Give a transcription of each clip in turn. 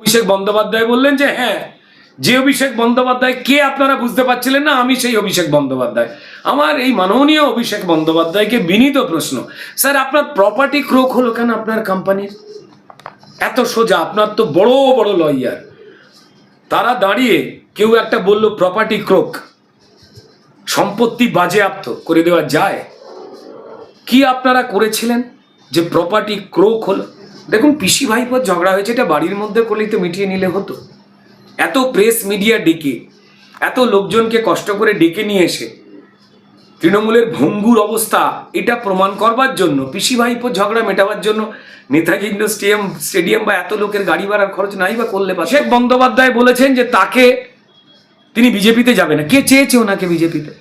অভিষেক বন্দ্যোপাধ্যায় বললেন যে হ্যাঁ যে অভিষেক বন্দ্যোপাধ্যায়, কে আপনারা বুঝতে পারছিলেন না, আমি সেই অভিষেক বন্দ্যোপাধ্যায়। আমার এই মাননীয় অভিষেক বন্দ্যোপাধ্যায়কে বিনীত প্রশ্ন, স্যার, আপনার প্রপার্টি ক্রোক হলো কেন আপনার কোম্পানির এত সোজা, আপনার তো বড় বড় লয়ার তারা দাঁড়িয়ে কেউ একটা বলল প্রপার্টি ক্রোক সম্পত্তি বাজেয়াপ্ত করে দেওয়া যায়। কি আপনারা করেছিলেন যে প্রপার্টি ক্রোক হলো? দেখুন, পিসি ভাইপোর ঝগড়া হয়েছে, এটা বাড়ির মধ্যে করলেই তো মিটিয়ে নিলে হতো। এত প্রেস মিডিয়া ডেকে, এত লোকজনকে কষ্ট করে ডেকে নিয়ে এসে, তৃণমূলের ভঙ্গুর অবস্থা, এটা প্রমাণ করবার জন্য, পিসি ভাইপোর ঝগড়া মেটাবার জন্য নেতাজি স্টেডিয়াম স্টেডিয়াম বা এত লোকের গাড়ি ভাড়ার খরচ নাই বা করলে পারে শেখ বন্দ্যোপাধ্যায় বলেছেন যে তাকে তিনি বিজেপিতে যাবে না। কে চেয়েছে ওনাকে বিজেপিতে?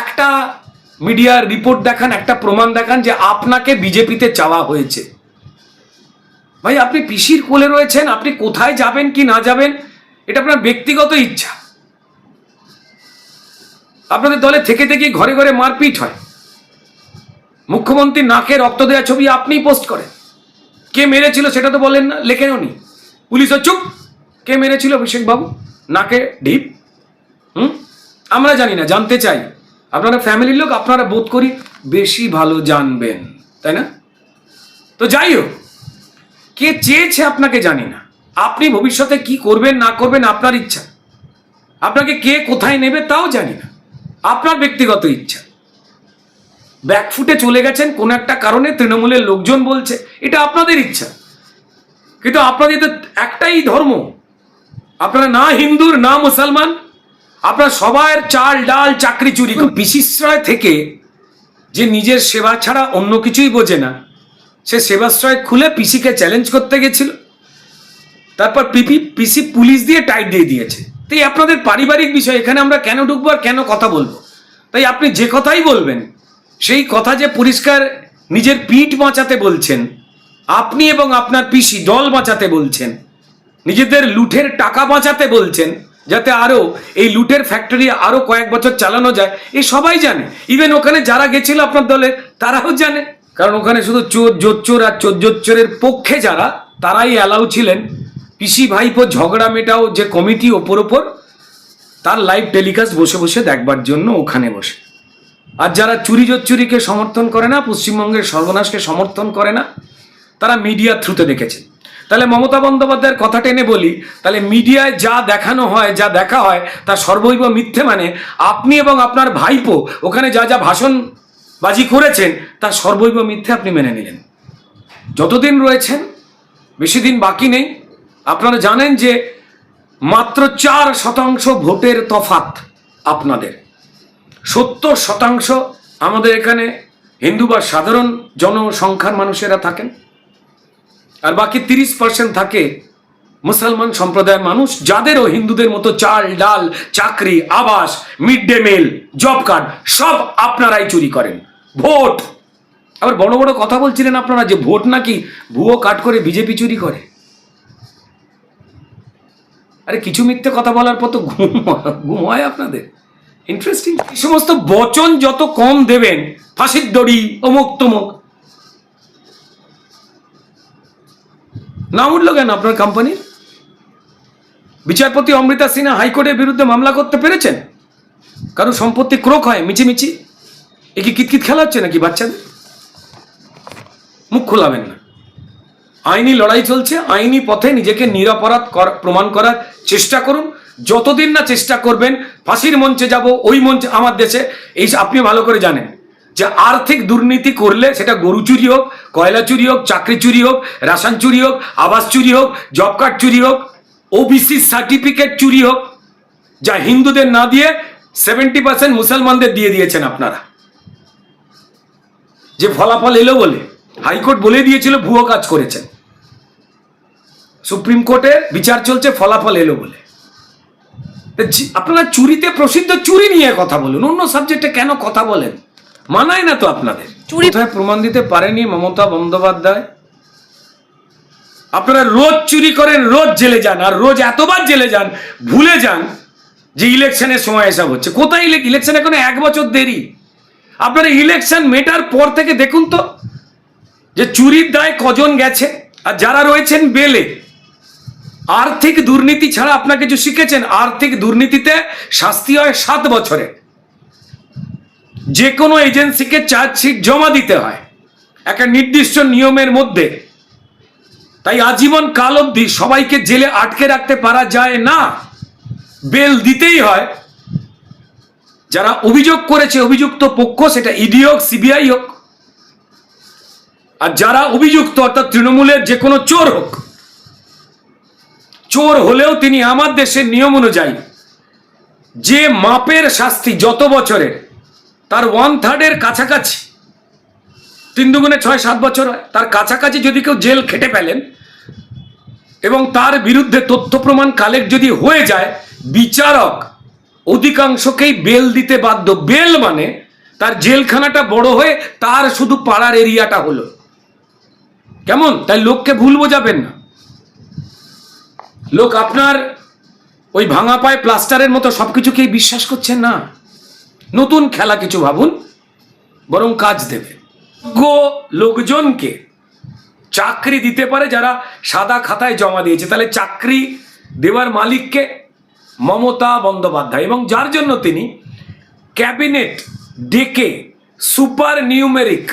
একটা মিডিয়ার রিপোর্ট দেখান, একটা প্রমাণ দেখান যে আপনাকে বিজেপিতে চাওয়া হয়েছে। ভাই, আপনি পিসির কোলে রয়েছেন, আপনি কোথায় যাবেন কি না যাবেন, এটা আপনার ব্যক্তিগত ইচ্ছা। আপনাদের দলে থেকে থেকে ঘরে ঘরে মারপিট হয়। মুখ্যমন্ত্রী নাকে রক্ত দেওয়া ছবি আপনিই পোস্ট করেন। কে মেরেছিল সেটা তো বলেন না লেখেনও নি পুলিশও চুপ। কে মেরেছিল, অভিষেকবাবু? নাকে ঢিপ। হুম? আমরা জানি না, জানতে চাই। আপনারা ফ্যামিলির লোক, আপনারা বোধ করি বেশি ভালো জানবেন, তাই না? তো যাই হোক, কে চেয়েছে আপনাকে জানি না। আপনি ভবিষ্যতে কি করবেন, না করবেন, আপনার ইচ্ছা। আপনাকে কে কোথায় নেবে তাও জানি না। আপনার ব্যক্তিগত ইচ্ছা। ব্যাকফুটে চলে গেছেন, কোন একটা কারণে তৃণমূলের লোকজন বলছে, এটা আপনাদের ইচ্ছা। কিন্তু আপনাদের তো একটাই ধর্ম। আপনারা না হিন্দুর, না মুসলমান আপনার সবার চাল, ডাল, চাকরি, চুরি বিশিশ্রয় থেকে যে নিজের সেবা ছাড়া অন্য কিছুই বোঝে না, সে সেবাশ্রয় খুলে পিসিকে চ্যালেঞ্জ করতে গেছিল। তারপর পিপি, পিসি পুলিশ দিয়ে টাইট দিয়ে দিয়েছে। তাই আপনাদের পারিবারিক বিষয়, এখানে আমরা কেন ঢুকবো আর কেন কথা বলব? তাই আপনি যে কথাই বলবেন, সেই কথা যে পরিষ্কার নিজের পিঠ বাঁচাতে বলছেন, আপনি এবং আপনার পিসি দল বাঁচাতে বলছেন, নিজেদের লুঠের টাকা বাঁচাতে বলছেন যাতে আরও এই লুটের ফ্যাক্টরি আরও কয়েক বছর চালানো যায়। এ সবাই জানে। ইভেন ওখানে যারা গেছিল আপনার দলের তারাও জানে। কারণ ওখানে শুধু চোর, জোচ্চোর আর চোর জোচ্চোরের পক্ষে যারা, তারাই অ্যালাউ ছিলেন। পিসি ভাইপো ঝগড়া মেটাও যে কমিটি ওপর ওপর, তার লাইভ টেলিকাস্ট বসে বসে দেখবার জন্য ওখানে বসে। আর যারা চুরি জোচ্চুরিকে সমর্থন করে না, পশ্চিমবঙ্গের সর্বনাশকে সমর্থন করে না, তারা মিডিয়ার থ্রুতে দেখেছেন। তাহলে মমতা বন্দ্যোপাধ্যায়ের কথা টেনে বলি, তাহলে মিডিয়ায় যা দেখানো হয়, যা দেখা হয়, তা সর্বৈব মিথ্যে মানে আপনি এবং আপনার ভাইপো ওখানে যা যা ভাষণ বাজি করেছেন, তা সর্বৈব মিথ্যে আপনি মেনে নিলেন। যতদিন রয়েছেন, বেশি দিন বাকি নেই, আপনারা জানেন যে মাত্র চার শতাংশ ভোটের তফাত আপনাদের। সত্তর শতাংশ আমাদের এখানে হিন্দু বা সাধারণ জনসংখ্যার মানুষেরা থাকেন। আর বাকি তিরিশ পার্সেন্ট থাকে মুসলমান সম্প্রদায়ের মানুষ, যাদেরও হিন্দুদের মতো চাল, ডাল, চাকরি, আবাস mid day meal job card সব আপনারাই চুরি করেন। ভোট! আবার বড় বড় কথা বলছিলেন আপনারা যে ভোট নাকি ভুয়ো কাট করে বিজেপি চুরি করে? আরে কিছু মিথ্যে কথা বলার পর তো ঘুম ঘুম হয় আপনাদের। ইন্টারেস্টিং এই সমস্ত বচন যত কম দেবেন, ফাঁসির দড়ি অমুক তমুক না উঠল কেন আপনার কোম্পানির বিচারপতি অমৃতা সিনহা হাইকোর্টের বিরুদ্ধে মামলা করতে পেরেছেন? কারও সম্পত্তি ক্রোক হয়, মিছিমিছি? এ কি কিতকিত খেলা হচ্ছে নাকি বাচ্চাদের? মুখ খোলাবেন না। আইনি লড়াই চলছে, আইনি পথে নিজেকে নিরাপরাধ প্রমাণ করার চেষ্টা করুন। যতদিন না চেষ্টা করবেন, ফাঁসির মঞ্চে যাব, ওই মঞ্চে আমার দেশে। এই আপনি ভালো করে জানেন। যে আর্থিক দুর্নীতি করলে সেটা গরু চুরি হোক, কয়লা চুরি হোক, চাকরি চুরি হোক, রেশন চুরি হোক, আবাস চুরি হোক, জব কার্ড চুরি হোক ওবিসি সার্টিফিকেট চুরি হোক, যা হিন্দুদের না দিয়ে সেভেন্টি পার্সেন্ট মুসলমানদের দিয়ে দিয়েছেন আপনারা। যে ফলাফল এলো বলে, হাইকোর্ট বলে দিয়েছিল, ভুয়ো কাজ করেছেন। সুপ্রিম কোর্টে বিচার চলছে, ফলাফল এলো বলে। আপনারা চুরিতে প্রসিদ্ধ, চুরি নিয়ে কথা বলুন, অন্য সাবজেক্টে কেন কথা বলেন? মানায় না তো আপনাদের। চুরি কোথায় প্রমাণ দিতে পারেনি মমতা বন্দ্যোপাধ্যায়? আপনারা রোজ চুরি করেন রোজ জেলে যান আর রোজ এতবার জেলে যান ভুলে যান যে ইলেকশনের সময় এসব হচ্ছে। কোথায় ইলেকশন এখন এক বছর দেরি? আপনারা ইলেকশন মেটার পর থেকে দেখুন তো যে চুরির দায় কজন গেছে আর যারা রয়েছেন বেলে। আর্থিক দুর্নীতি ছাড়া আপনাকে কিছু শিখেছেন? আর্থিক দুর্নীতিতে শাস্তি হয় সাত বছরে যে কোনো এজেন্সিকে চার্জশিট জমা দিতে হয় একটা নির্দিষ্ট নিয়মের মধ্যে। তাই আজীবন কাল অবধি সবাইকে জেলে আটকে রাখতে পারা যায় না। বেল দিতেই হয়। যারা অভিযোগ করেছে, অভিযুক্ত পক্ষ, সেটা ইডি হোক সিবিআই হোক, আর যারা অভিযুক্ত, অর্থাৎ তৃণমূলের যে কোনো চোর হোক, চোর হলেও তিনি আমার দেশের নিয়ম অনুযায়ী যে মাপের শাস্তি যত বছরের তার ওয়ান থার্ডের কাছাকাছি, তিন দুগুণে ছয় সাত বছর হয়। তার কাছাকাছি যদি কেউ জেল খেটে ফেলেন এবং তার বিরুদ্ধে তথ্য প্রমাণ কালেক্ট যদি হয়ে যায়, বিচারক অধিকাংশকেই বেল দিতে বাধ্য। বেল মানে তার জেলখানাটা বড় হয়ে তার শুধু পাড়ার এরিয়াটা হলো। কেমন? তাই লোককে ভুল বোঝাবেন না। লোক আপনার ওই ভাঙা পায়ে প্লাস্টারের মতো সবকিছুকেই বিশ্বাস করছেন না। নতুন খেলা কিছু ভাবুন, বরং কাজ দেবে। যোগ্য লোকজনকে চাকরি দিতে পারে যারা সাদা খাতায় জমা দিয়েছে, তাহলে চাকরি দেওয়ার মালিককে মমতা বন্দ্যোপাধ্যায় এবং যার জন্য তিনি ক্যাবিনেট ডেকে সুপার নিউমেরিক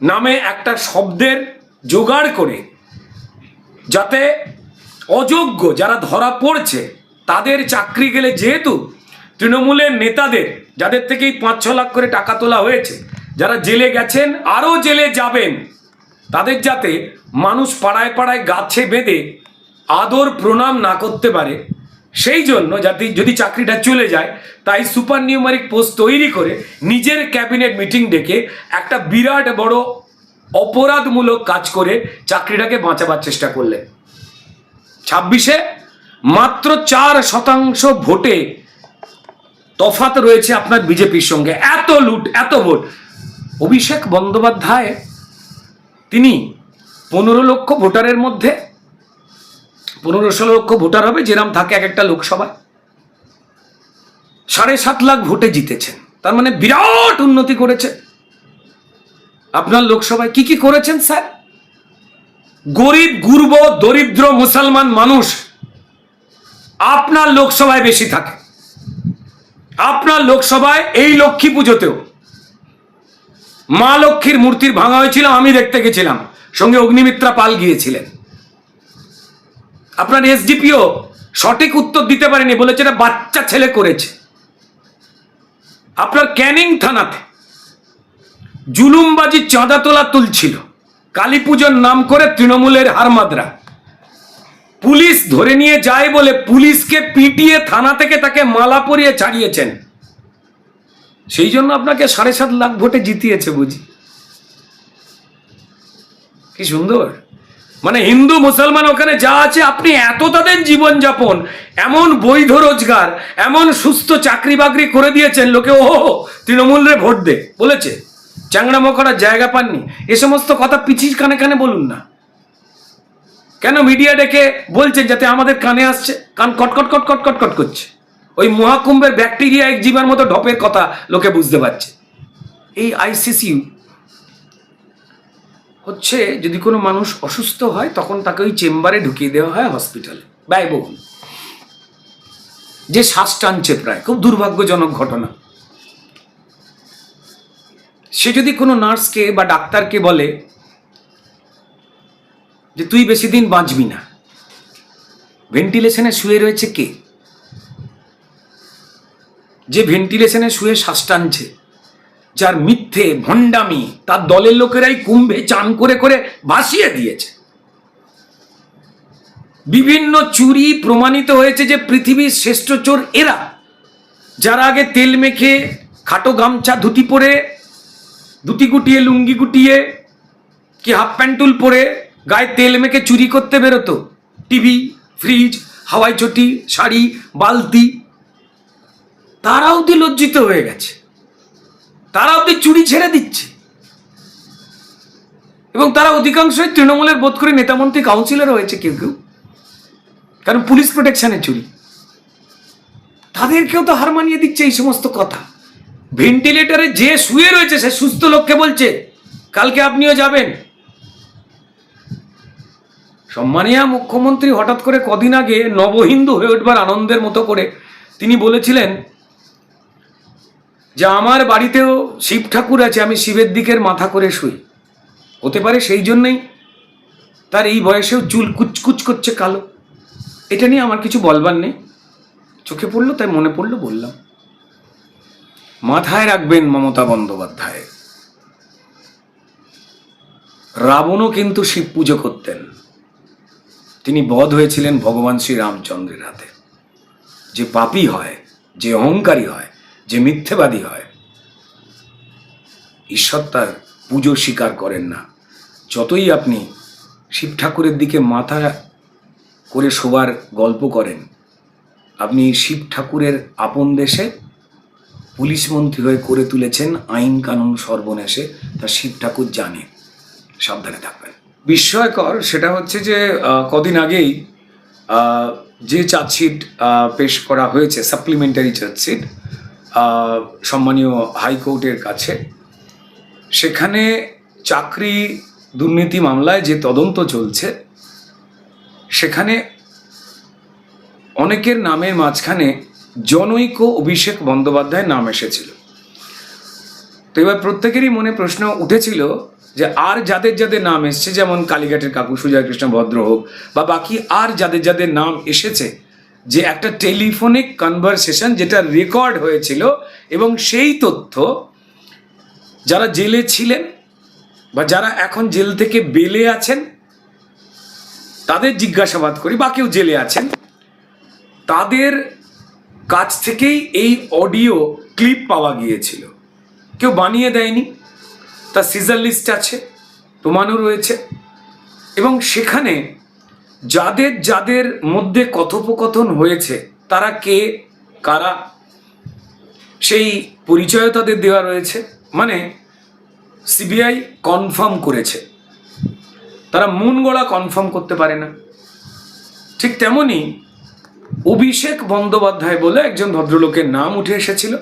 নামে একটা শব্দের জোগাড় করে, যাতে অযোগ্য যারা ধরা পড়ছে, তাদের চাকরি গেলে যেহেতু তৃণমূলের নেতাদের যাদের থেকেই পাঁচ ছ লাখ করে টাকা তোলা হয়েছে, যারা জেলে গেছেন, আরও জেলে যাবেন, তাদের যাতে মানুষ পাড়ায় পাড়ায় গাছে বেঁধে আদর প্রণাম না করতে পারে, সেই জন্য যাতে যদি চাকরিটা চলে যায়, তাই সুপার নিউমারিক পোস্ট তৈরি করে নিজের ক্যাবিনেট মিটিং ডেকে একটা বিরাট বড় অপরাধমূলক কাজ করে চাকরিটাকে বাঁচাবার চেষ্টা করলেন। ছাব্বিশে মাত্র চার শতাংশ ভোটে তফাত রয়েছে আপনার বিজেপির সঙ্গে। এত লুট, এত ভোট। অভিষেক বন্দ্যোপাধ্যায়, তিনি পনেরো লক্ষ ভোটারের মধ্যে, পনেরো ষোলো লক্ষ ভোটার হবে, যেরাম থাকে এক একটা লোকসভায় সাড়ে সাত লাখ ভোটে জিতেছেন। তার মানে বিরাট উন্নতি করেছে। আপনার লোকসভায় কি কি করেছেন, স্যার? গরিব গুরব দরিদ্র, মুসলমান মানুষ আপনার লোকসভায় বেশি থাকে। আপনার লোকসভায় এই লক্ষ্মী পুজোতেও। মা লক্ষ্মীর মূর্তির ভাঙা হয়েছিল, আমি দেখতে গেছিলাম। সঙ্গে অগ্নিমিত্রা পাল গিয়েছিলেন। আপনার এসডিপিও সঠিক উত্তর দিতে পারেনি, বলেছে এটা বাচ্চা ছেলে করেছে। আপনার ক্যানিং থানাতে জুলুমবাজি চাঁদা তোলা তুলছিল। কালী পুজোর নাম করে তৃণমূলের হারমাদরা। পুলিশ ধরে নিয়ে যায় বলে পুলিশকে পিটিয়ে থানা থেকে তাকে মালা পরিয়ে ছাড়িয়েছেন সেই জন্য আপনাকে সাড়ে সাত লাখ ভোটে জিতিয়েছে বুঝি। কি সুন্দর। মানে হিন্দু, মুসলমান ওখানে যা আছে, আপনি এত তাদের জীবনযাপন, এমন বৈধ রোজগার, এমন সুস্থ চাকরি বাকরি করে দিয়েছেন, লোকে ও তৃণমূলরে ভোট দে, বলেছে। চ্যাংড়ামো করার জায়গা পাননি। এ সমস্ত কথা পিছিয়ে কানে কানে বলুন না। কেন মিডিয়া ডেকে বলছেন যাতে আমাদের কানে আসছে? কান কটকট কট কট কট কট করছে। ওই মহাকুম্ভের ব্যাকটেরিয়া এক জীবার মতো ঢপের কথা লোকে বুঝতে পারছে। এই আইসিসিউ হচ্ছে, যদি কোনো মানুষ অসুস্থ হয়, তখন তাকে ওই চেম্বারে ঢুকিয়ে দেওয়া হয় হসপিটালে। ব্যয়বহুল। যে শ্বাস টানছে প্রায়, খুব দুর্ভাগ্যজনক ঘটনা। সে যদি কোনো নার্সকে বা ডাক্তারকে বলে যে তুই বেশি দিন বাঁচবি না। ভেন্টিলেশনে শুয়ে রয়েছে কে? যে ভেন্টিলেশনে শুয়ে শ্বাস টানছে, যার মিথ্যে ভণ্ডামি তার দলের লোকেরাই কুম্ভে চান করে করে ভাসিয়ে দিয়েছে। বিভিন্ন চুরি প্রমাণিত হয়েছে যে পৃথিবীর শ্রেষ্ঠ চোর এরা, যারা আগে তেল মেখে, খাটো গামছা, ধুতি পরে, ধুতি গুটিয়ে, লুঙ্গি গুটিয়ে, কি হাফ প্যান্টুল পরে গায়ে তেল মেখে চুরি করতে বেরোতো। টিভি, ফ্রিজ, হাওয়াই চটি, শাড়ি, বালতি। তারা অবধি লজ্জিত হয়ে গেছে। তারা অবধি চুরি ছেড়ে দিচ্ছে। এবং তারা অধিকাংশই তৃণমূলের বোধ করে নেতামন্ত্রী কাউন্সিলর হয়েছে কেউ কেউ। কারণ পুলিশ প্রোটেকশনে চুরি। তাদেরকেও তো হার মানিয়ে দিচ্ছে এই সমস্ত কথা। ভেন্টিলেটরে যে শুয়ে রয়েছে, সে সুস্থ লোককে বলছে, কালকে আপনিও যাবেন। সম্মানীয় মুখ্যমন্ত্রী হঠাৎ করে কদিন আগে নবহিন্দু হয়ে উঠবার আনন্দের মতো করে তিনি বলেছিলেন যে আমার বাড়িতেও শিব ঠাকুর আছে, আমি শিবের দিকের মাথা করে শুই। হতে পারে সেই জন্যই তার এই বয়সেও চুল কুচকুচ করছে কালো। এটা নিয়ে আমার কিছু বলবার নেই। চোখে পড়ল, তাই মনে পড়ল, বললাম, মাথায় রাখবেন মমতা বন্দ্যোপাধ্যায়। রাবণও কিন্তু শিব পুজো করতেন। তিনি বধ হয়েছিলেন ভগবান শ্রী রামচন্দ্রের হাতে। যে পাপী হয়, যে অহংকারী হয়, যে মিথ্যেবাদী হয়, ঈশ্বর তার পুজো স্বীকার করেন না। যতই আপনি শিব ঠাকুরের দিকে মাথা করে শোবার গল্প করেন, আপনি শিব ঠাকুরের আপন দেশে পুলিশ মন্ত্রী হয়ে করে তুলেছেন আইন কানুন সর্বনেশে, তা শিব ঠাকুর জানে। সাবধানে থাকবেন। বিস্ময়কর সেটা হচ্ছে যে কদিন আগেই যে চার্জশিট পেশ করা হয়েছে সাপ্লিমেন্টারি চার্জশিট সম্মানীয় হাইকোর্টের কাছে, সেখানে চাকরি দুর্নীতি মামলায় যে তদন্ত চলছে, সেখানে অনেকের নামের মাঝখানে জনৈক অভিষেক বন্দ্যোপাধ্যায়ের নাম এসেছিল। তো এবার প্রত্যেকেরই মনে প্রশ্ন উঠেছিল যে আর যাদের যাদের নাম এসছে, যেমন কালীঘাটের কাকু সুজয় কৃষ্ণ ভদ্র হোক, বা বাকি আর যাদের যাদের নাম এসেছে, যে একটা টেলিফোনিক কনভারসেশন যেটা রেকর্ড হয়েছিল এবং সেই তথ্য যারা জেলে ছিলেন বা যারা এখন জেল থেকে বেলে আছেন, তাদের জিজ্ঞাসাবাদ করি, বা কেউ জেলে আছেন, তাদের কাছ থেকেই এই অডিও ক্লিপ পাওয়া গিয়েছিল। কেউ বানিয়ে দেয়নি। তার সিজার লিস্ট আছে, প্রমাণও রয়েছে। এবং সেখানে যাদের যাদের মধ্যে কথোপকথন হয়েছে, তারা কে, কারা, সেই পরিচয় তাদের দেওয়া রয়েছে। মানে সিবিআই কনফার্ম করেছে। তারা মন গড়া কনফার্ম করতে পারে না। ঠিক তেমনি অভিষেক বন্দ্যোপাধ্যায় বলে একজন ভদ্রলোকের নাম উঠে এসেছিল।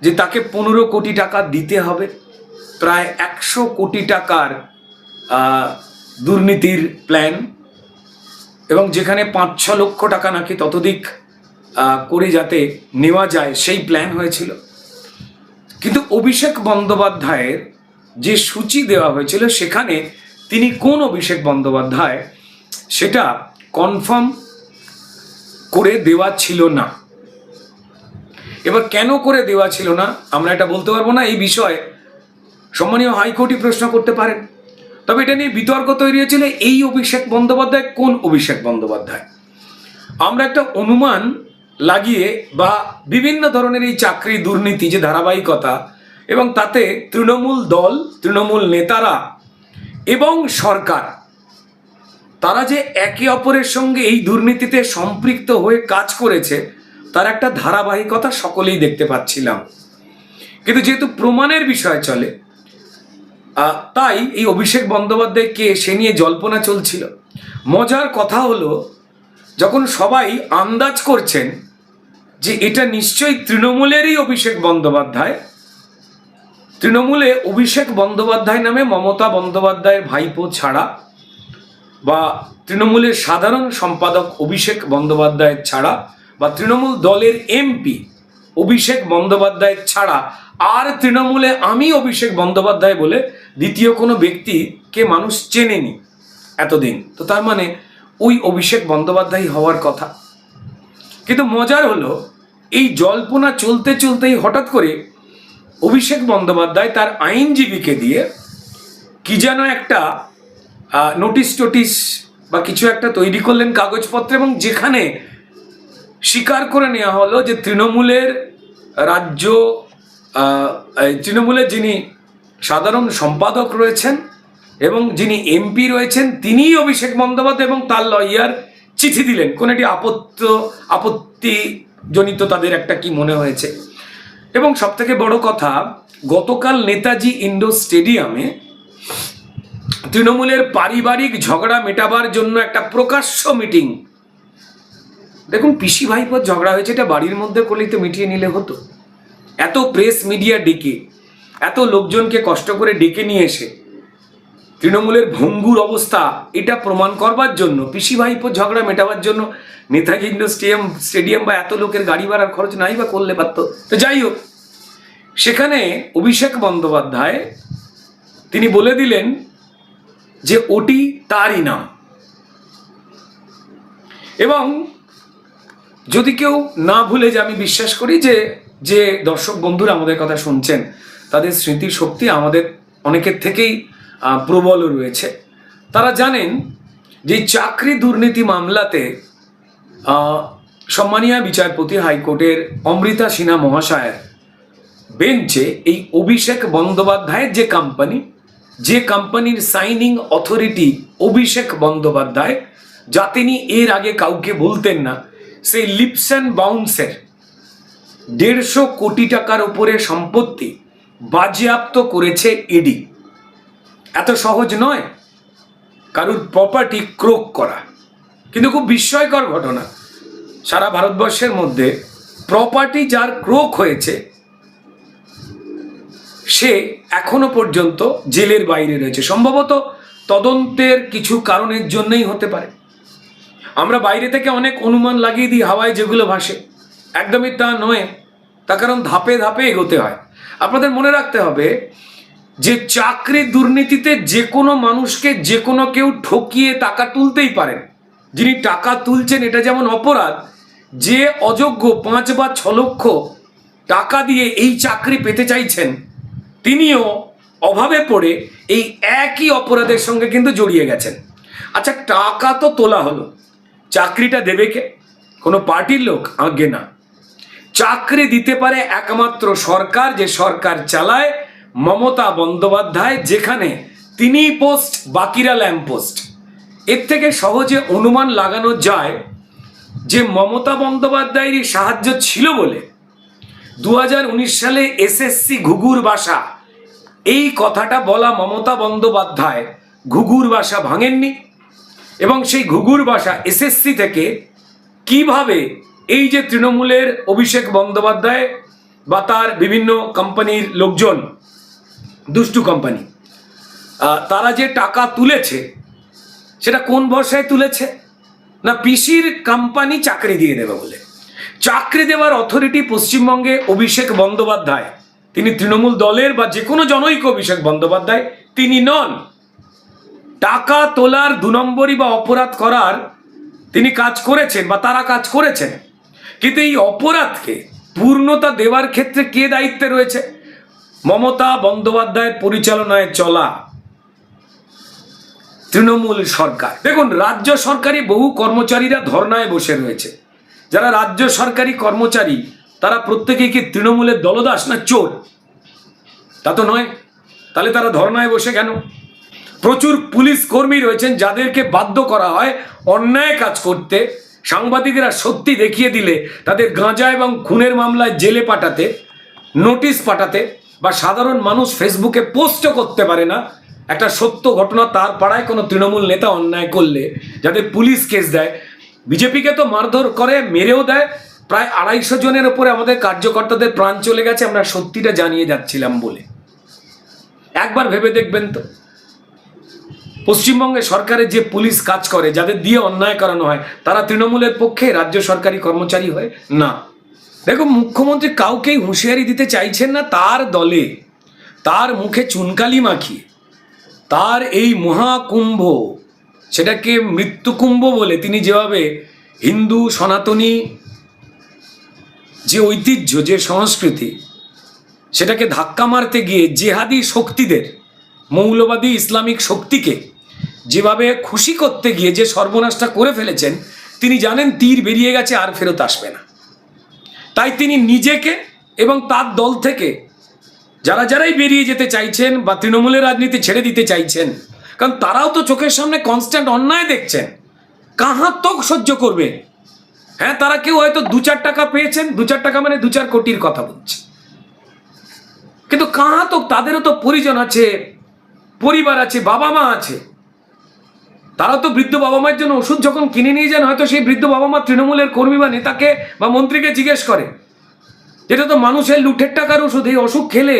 যে তাকে পনেরো কোটি টাকা দিতে হবে প্রায় একশো কোটি টাকার দুর্নীতির প্ল্যান এবং যেখানে পাঁচ ছ লক্ষ টাকা নাকি ততোধিক আহ, করে যাতে নেওয়া যায় সেই প্ল্যান হয়েছিল। কিন্তু অভিষেক বন্দ্যোপাধ্যায়ের যে সূচি দেওয়া হয়েছিল সেখানে তিনি কোন অভিষেক বন্দ্যোপাধ্যায় সেটা কনফার্ম করে দেওয়া ছিল না। এবার কেন করে দেওয়া ছিল না, আমরা এটা বলতে পারব না, এই বিষয়ে সম্মানীয় হাইকোর্টই প্রশ্ন করতে পারেন। তবে এটা নিয়ে বিতর্ক তৈরি হয়েছিল এই অভিষেক বন্দ্যোপাধ্যায়, কোন অভিষেক বন্দ্যোপাধ্যায়? আমরা একটা অনুমান লাগিয়ে বা বিভিন্ন ধরনের এই চাকরি দুর্নীতি যে ধারাবাহিকতা এবং তাতে তৃণমূল দল, তৃণমূল নেতারা এবং সরকার, তারা যে একে অপরের সঙ্গে এই দুর্নীতিতে সম্পৃক্ত হয়ে কাজ করেছে তার একটা ধারাবাহিকতা সকলেই দেখতে পাচ্ছিলাম। কিন্তু যেহেতু প্রমাণের বিষয় চলে তাই এই অভিষেক বন্দ্যোপাধ্যায়কে সে নিয়ে জল্পনা চলছিল। মজার কথা হলো, যখন সবাই আন্দাজ করছেন যে এটা নিশ্চয়ই তৃণমূলেরই অভিষেক বন্দ্যোপাধ্যায়, তৃণমূলে অভিষেক বন্দ্যোপাধ্যায় নামে মমতা বন্দ্যোপাধ্যায়ের ভাইপো ছাড়া বা তৃণমূলের সাধারণ সম্পাদক অভিষেক বন্দ্যোপাধ্যায়ের ছাড়া বা তৃণমূল দলের এমপি অভিষেক বন্দ্যোপাধ্যায় ছাড়া আর তৃণমূলে আমি অভিষেক বন্দ্যোপাধ্যায় বলে দ্বিতীয় কোনো ব্যক্তিকে মানুষ চেনেনি এতদিন। তো তার মানে ওই অভিষেক বন্দ্যোপাধ্যায় হওয়ার কথা। কিন্তু মজার হলো, এই জল্পনা চলতে চলতেই হঠাৎ করে অভিষেক বন্দ্যোপাধ্যায় তার আইনজীবীকে দিয়ে কি যেন একটা নোটিশ টোটিস বা কিছু একটা তৈরি করলেন কাগজপত্র এবং যেখানে স্বীকার করে নেওয়া হলো যে তৃণমূলের রাজ্য তৃণমূলের যিনি সাধারণ সম্পাদক রয়েছেন এবং যিনি এমপি রয়েছেন, তিনিই অভিষেক বন্দ্যোপাধ্যায় এবং তার লয়ার চিঠি দিলেন। কোন একটি আপত্ত, আপত্তিজনিত তাদের একটা কি মনে হয়েছে? এবং সব থেকে বড় কথা, গতকাল নেতাজি ইন্ডোর স্টেডিয়ামে তৃণমূলের পারিবারিক ঝগড়া মেটাবার জন্য একটা প্রকাশ্য মিটিং দেখুন, পিসি ভাইপোর ঝগড়া হয়েছে, এটা বাড়ির মধ্যে করলেই তো মিটিয়ে নিলে হতো। এত প্রেস মিডিয়া ডেকে, এত লোকজনকে কষ্ট করে ডেকে নিয়ে এসে, তৃণমূলের ভঙ্গুর অবস্থা, এটা প্রমাণ করবার জন্য, পিসি ভাইপোর ঝগড়া মেটাবার জন্য নেতাজি স্টেডিয়াম স্টেডিয়াম বা এত লোকের গাড়ি ভাড়ার খরচ নাই বা করলে পারতো। তো যাই হোক, সেখানে অভিষেক বন্দ্যোপাধ্যায়, তিনি বলে দিলেন যে, ওটি তারই নাম। এবং যদি কেউ না ভুলে যে আমি বিশ্বাস করি যে যে দর্শক বন্ধুরা আমাদের কথা শুনছেন, তাদের স্মৃতি শক্তি আমাদের অনেকের থেকেই প্রবল রয়েছে। তারা জানেন যে চাকরি দুর্নীতি মামলাতে সম্মানীয় বিচারপতি হাইকোর্টের অমৃতা সিনহা মহাশয়ের বেঞ্চে এই অভিষেক বন্দ্যোপাধ্যায়ের যে কোম্পানি যে কোম্পানির সাইনিং অথরিটি অভিষেক বন্দ্যোপাধ্যায়, যা তিনি এর আগে কাউকে বলতেন না সেই লিপস অ্যান্ড বাউন্সের দেড়শো কোটি টাকার উপরে সম্পত্তি বাজেয়াপ্ত করেছে ইডি এত সহজ নয় কারুর প্রপার্টি ক্রোক করা। কিন্তু খুব বিস্ময়কর ঘটনা। সারা ভারতবর্ষের মধ্যে প্রপার্টি যার ক্রোক হয়েছে, সে এখনও পর্যন্ত জেলের বাইরে রয়েছে। সম্ভবত তদন্তের কিছু কারণের জন্যই হতে পারে। আমরা বাইরে থেকে অনেক অনুমান লাগিয়ে দিই হাওয়ায় যেগুলো ভাসে। একদমই তা নয় তার কারণ ধাপে ধাপে এগোতে হয়। আপনাদের মনে রাখতে হবে যে চাকরি দুর্নীতিতে যে কোনো মানুষকে যে কোনো কেউ ঠকিয়ে টাকা তুলতেই পারেন। যিনি টাকা তুলছেন এটা যেমন অপরাধ, যে অযোগ্য পাঁচ বা ছ লক্ষ টাকা দিয়ে এই চাকরি পেতে চাইছেন, তিনিও অভাবে পড়ে এই একই অপরাধের সঙ্গে কিন্তু জড়িয়ে গেছেন। আচ্ছা টাকা তো তোলা হলো। চাকরিটা দেবে কে? কোনো পার্টির লোক? আগে না। চাকরি দিতে পারে একমাত্র সরকার, যে সরকার চালায় মমতা বন্দ্যোপাধ্যায়, যেখানে তিনি পোস্ট, বাকিরা ল্যাম্প পোস্ট। এর থেকে সহজে অনুমান লাগানো যায় যে মমতা বন্দ্যোপাধ্যায়েরই সাহায্য ছিল বলে দু হাজার উনিশ সালে এসএসসি ঘুঘুর বাসা, এই কথাটা বলা মমতা বন্দ্যোপাধ্যায় ঘুঘুর বাসা ভাঙেননি। এবং সেই ঘুঘুর বাসা এসএসসি থেকে কীভাবে এই যে তৃণমূলের অভিষেক বন্দ্যোপাধ্যায় বা তার বিভিন্ন কোম্পানির লোকজন, দুষ্টু কোম্পানি তারা যে টাকা তুলেছে, সেটা কোন ভরসায় তুলেছে? না পিসির কোম্পানি চাকরি দিয়ে দেবে বলে? চাকরি দেওয়ার অথরিটি পশ্চিমবঙ্গে অভিষেক বন্দ্যোপাধ্যায়। তিনি তৃণমূল দলের বা যে কোনো জনৈক অভিষেক বন্দ্যোপাধ্যায়, তিনি নন। টাকা তোলার দু নম্বরই বা অপরাধ করার তিনি কাজ করেছেন বা তারা কাজ করেছেন। কিন্তু এই অপরাধকে পূর্ণতা দেওয়ার ক্ষেত্রে কে দায়িত্বে রয়েছে? মমতা বন্দ্যোপাধ্যায়ের পরিচালনায় চলা তৃণমূল সরকার। দেখুন, রাজ্য সরকারি বহু কর্মচারীরা ধর্নায় বসে রয়েছে। যারা রাজ্য সরকারি কর্মচারী, তারা প্রত্যেকেই কি তৃণমূলের দলদাস না চোর? তা তো নয়। তাহলে তারা ধর্নায় বসে কেন? প্রচুর পুলিশ কর্মী রয়েছেন যাদেরকে বাধ্য করা হয় অন্যায় কাজ করতে। সাংবাদিকেরা সত্যি দেখিয়ে দিলে তাদের গাঁজা এবং খুনের মামলায় জেলে পাঠাতে, নোটিশ পাঠাতে বা সাধারণ মানুষ ফেসবুকে পোস্টও করতে পারে না। একটা সত্য ঘটনা তার পাড়ায় কোনো তৃণমূল নেতা অন্যায় করলে, যাদের পুলিশ কেস দেয়, বিজেপিকে তো মারধর করে, মেরেও দেয়। প্রায় আড়াইশো জনের ওপরে আমাদের কার্যকর্তাদের প্রাণ চলে গেছে, আমরা সত্যিটা জানিয়ে যাচ্ছিলাম বলে। একবার ভেবে দেখবেন তো। পশ্চিমবঙ্গে সরকারের যে পুলিশ কাজ করে, যাদের দিয়ে অন্যায় করানো হয়, তারা তৃণমূলের পক্ষে রাজ্য সরকারি কর্মচারী হয়? না। দেখো মুখ্যমন্ত্রী কাউকেই হুঁশিয়ারি দিতে চাইছেন না তার দলে। তার মুখে চুনকালি মাখিয়ে। তার এই মহাকুম্ভ, সেটাকে মৃত্যুকুম্ভ বলে তিনি যেভাবে হিন্দু, সনাতনী, যে ঐতিহ্য, যে সংস্কৃতি, সেটাকে ধাক্কা মারতে গিয়ে জেহাদি শক্তিদের, মৌলবাদী ইসলামিক শক্তিকে যেভাবে খুশি করতে গিয়ে যে সর্বনাশটা করে ফেলেছেন, তিনি জানেন তীর বেরিয়ে গেছে, আর ফেরত আসবে না। তাই তিনি নিজেকে এবং তার দল থেকে যারা যারাই বেরিয়ে যেতে চাইছেন বা তৃণমূলের রাজনীতি ছেড়ে দিতে চাইছেন, কারণ তারাও তো চোখের সামনে কনস্ট্যান্ট অন্যায় দেখছেন, কাহার তক সহ্য করবে? হ্যাঁ তারা কেউ হয়তো দু চার টাকা পেয়েছেন, দু চার টাকা মানে দু চার কোটির কথা বলছে। কিন্তু কাহা তো তাদেরও তো পরিজন আছে, পরিবার আছে বাবা মা আছে। তারা তো বৃদ্ধ বাবা মায়ের জন্য ওষুধ যখন কিনে নিয়ে যান, হয়তো সেই বৃদ্ধ বাবা মা তৃণমূলের কর্মী বা নেতাকে বা মন্ত্রীকে জিজ্ঞেস করে। যেটা তো মানুষের লুঠের টাকার ওষুধ, এই অসুখ খেলে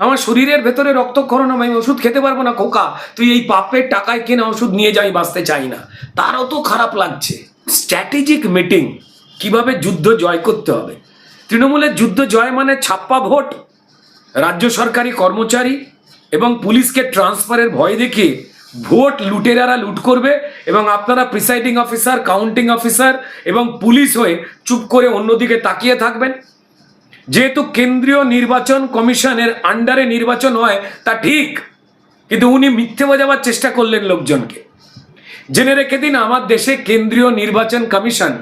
আমার শরীরের ভেতরে রক্তক্ষরণ আমি ওষুধ খেতে পারব না, খোকা। তুই এই পাপের টাকায় কেনা ওষুধ নিয়ে যাই, বাঁচতে চাই না। তারও তো খারাপ লাগছে। স্ট্র্যাটেজিক মিটিং কীভাবে যুদ্ধ জয় করতে হবে? তৃণমূলের যুদ্ধ জয় মানে ছাপ্পা ভোট। রাজ্য সরকারি কর্মচারী এবং পুলিশকে ট্রান্সফারের ভয় দেখিয়ে ভোট লুটেরারা লুট করবে এবং আপনারা প্রিসাইডিং অফিসার কাউন্টিং অফিসার এবং পুলিশ হয়ে চুপ করে অন্যদিকে তাকিয়ে থাকবেন। যেহেতু কেন্দ্রীয় নির্বাচন কমিশনের আন্ডারে নির্বাচন হয়, তা ঠিক। কিন্তু উনি মিথ্যে বোঝাবার চেষ্টা করলেন লোকজনকে। জেনে রেখে দিন, আমার দেশে কেন্দ্রীয় নির্বাচন কমিশন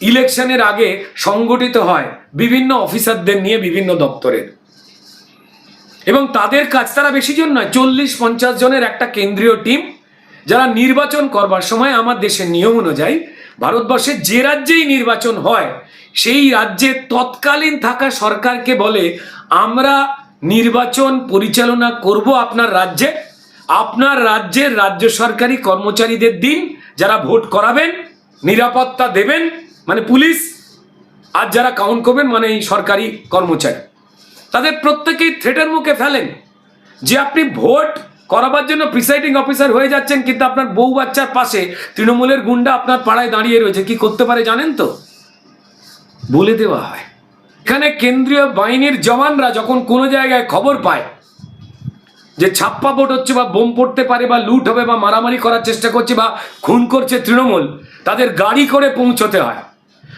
ইলেকশনের আগে সংগঠিত হয় বিভিন্ন অফিসারদের নিয়ে বিভিন্ন দপ্তরের। এবং তাদের কাজ তারা বেশি জন নয়, চল্লিশ, পঞ্চাশ জনের একটা কেন্দ্রীয় টিম যারা নির্বাচন করবার সময় আমার দেশের নিয়ম অনুযায়ী ভারতবর্ষে যে রাজ্যেই নির্বাচন হয়, সেই রাজ্যে তৎকালীন থাকা সরকারকে বলে, আমরা নির্বাচন পরিচালনা করব আপনার রাজ্যে। আপনার রাজ্যের রাজ্য সরকারি কর্মচারীদের দিন যারা ভোট করাবেন, নিরাপত্তা দেবেন মানে পুলিশ, আর যারা কাউন্ট করবেন মানে এই সরকারি কর্মচারী। তাদের প্রত্যেকেই থ্রেটের মুখে ফেলেন। যে আপনি ভোট করাবার জন্য প্রিসাইডিং অফিসার হয়ে যাচ্ছেন, কিন্তু আপনার বউ বাচ্চার পাশে তৃণমূলের গুন্ডা আপনার পাড়ায় দাঁড়িয়ে রয়েছে, কি করতে পারে জানেন তো? বলে দেওয়া হয়। এখানে কেন্দ্রীয় বাহিনীর জওয়ানরা যখন কোনো জায়গায় খবর পায় যে ছাপ্পা ভোট হচ্ছে বা বোম পড়তে পারে বা লুট হবে বা মারামারি করার চেষ্টা করছে বা খুন করছে তৃণমূল, তাদের গাড়ি করে পৌঁছতে হয়।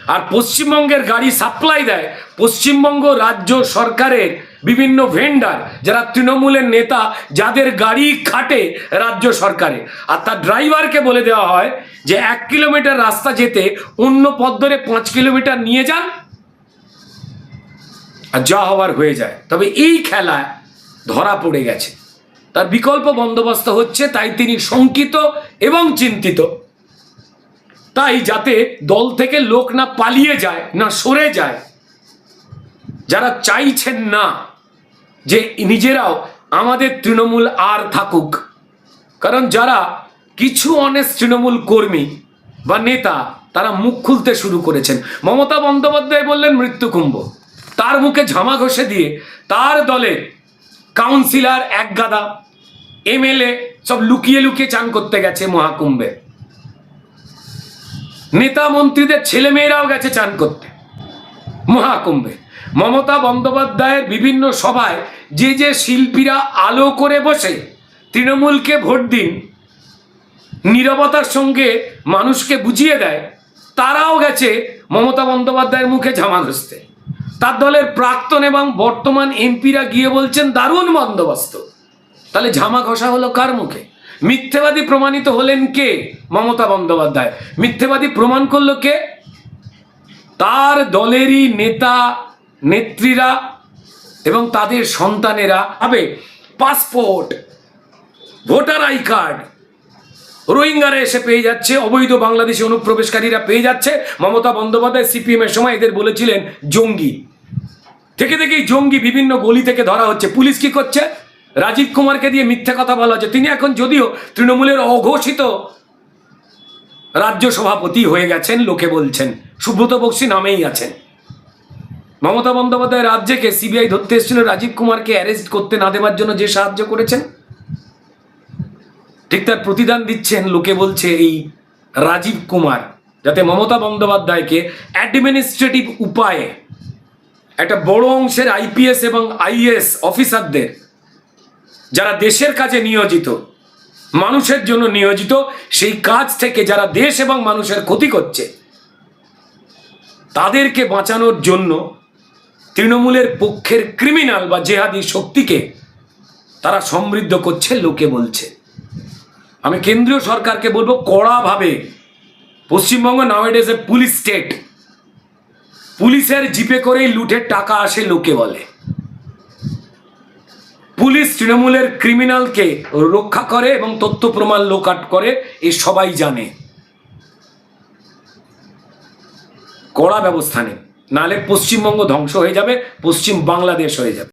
আর পশ্চিমবঙ্গের গাড়ি সাপ্লাই দেয়, পশ্চিমবঙ্গ রাজ্য সরকারের বিভিন্ন ভেন্ডার যারা তৃণমূলের নেতা, যাদের গাড়ি খাটে রাজ্য সরকারে। আর তার ড্রাইভারকে বলে দেওয়া হয় যে, এক কিলোমিটার রাস্তা যেতে অন্য পথ ধরে পাঁচ কিলোমিটার নিয়ে যান আর যা হওয়ার হয়ে যায়। তবে এই খেলায় ধরা পড়ে গেছে। তার বিকল্প বন্দোবস্ত হচ্ছে, তাই তিনি শঙ্কিত এবং চিন্তিত। তাই যাতে দল থেকে লোক না পালিয়ে যায়, না সরে যায়। যারা চাইছেন না যে নিজেরাও আমাদের তৃণমূল আর থাকুক, কারণ যারা কিছু অনেস্ট তৃণমূল কর্মী বা নেতা, তারা মুখ খুলতে শুরু করেছেন। মমতা বন্দ্যোপাধ্যায় বললেন মৃত্যুকুম্ভ তার মুখে ঝামা ঘষে দিয়ে তার দলের কাউন্সিলর এক গাদা, এমএলএ সব লুকিয়ে লুকিয়ে চান করতে গেছে মহাকুম্ভে। নেতা মন্ত্রীদের ছেলেমেয়েরাও গেছে চান করতে। মহাকুম্ভে মমতা বন্দ্যোপাধ্যায়ের বিভিন্ন সভায় যে যে শিল্পীরা আলো করে বসে, তৃণমূলকে ভোট দিন, নীরবতার সঙ্গে মানুষকে বুঝিয়ে দেয়, তারাও গেছে মমতা বন্দ্যোপাধ্যায়ের মুখে ঝামা ঘষতে তার দলের প্রাক্তন এবং বর্তমান এমপিরা গিয়ে বলছেন, দারুণ বন্দোবস্ত। তাহলে ঝামা ঘষা হলো কার মুখে? মিথ্যেবাদী প্রমাণিত হলেন কে? মমতা বন্দ্যোপাধ্যায়। মিথ্যেবাদী প্রমাণ করল কে? তার দলেরই নেতা, নেত্রীরা এবং তাদের সন্তানেরা। হবে পাসপোর্ট, ভোটার আই কার্ড। রোহিঙ্গারা এসে পেয়ে যাচ্ছে, অবৈধ বাংলাদেশি অনুপ্রবেশকারীরা পেয়ে যাচ্ছে। মমতা বন্দ্যোপাধ্যায় সিপিএম এর সময় এদের বলেছিলেন, জঙ্গি। থেকে থেকেই জঙ্গি বিভিন্ন গলি থেকে ধরা হচ্ছে। পুলিশ কি করছে? রাজীব কুমারকে দিয়ে মিথ্যে কথা বলা হচ্ছে। তিনি এখন যদিও তৃণমূলের অঘোষিত রাজ্য সভাপতি হয়ে গেছেন, লোকে বলছেন। সুব্রত বক্সি নামেই আছেন। মমতা বন্দ্যোপাধ্যায় রাজ্যকে সিবিআই ধরতে এসেছিল, রাজীব কুমারকে অ্যারেস্ট করতে না দেওয়ার জন্য যে সাহায্য করেছেন? ঠিক তার প্রতিদান দিচ্ছেন, লোকে বলছে এই রাজীব কুমার, যাতে মমতা বন্দ্যোপাধ্যায়কে অ্যাডমিনিস্ট্রেটিভ উপায়ে একটা বড় অংশের আইপিএস এবং আইএস অফিসারদের যারা দেশের কাজে নিয়োজিত, মানুষের জন্য নিয়োজিত, সেই কাজ থেকে যারা দেশ এবং মানুষের ক্ষতি করছে, তাদেরকে বাঁচানোর জন্য তৃণমূলের পক্ষের ক্রিমিনাল বা জেহাদি শক্তিকে তারা সমৃদ্ধ করছে, লোকে বলছে। আমি কেন্দ্রীয় সরকারকে বলব, কড়াভাবে Paschimbanga nowadays a police state পুলিশের জিপে করেই লুটের টাকা আসে, লোকে বলে। পুলিশ তৃণমূলের ক্রিমিনালকে রক্ষা করে এবং তথ্য প্রমাণ লোকাট করে, এ সবাই জানে। কড়া ব্যবস্থা নেই। নাহলে পশ্চিমবঙ্গ ধ্বংস হয়ে যাবে, পশ্চিম বাংলাদেশ হয়ে যাবে।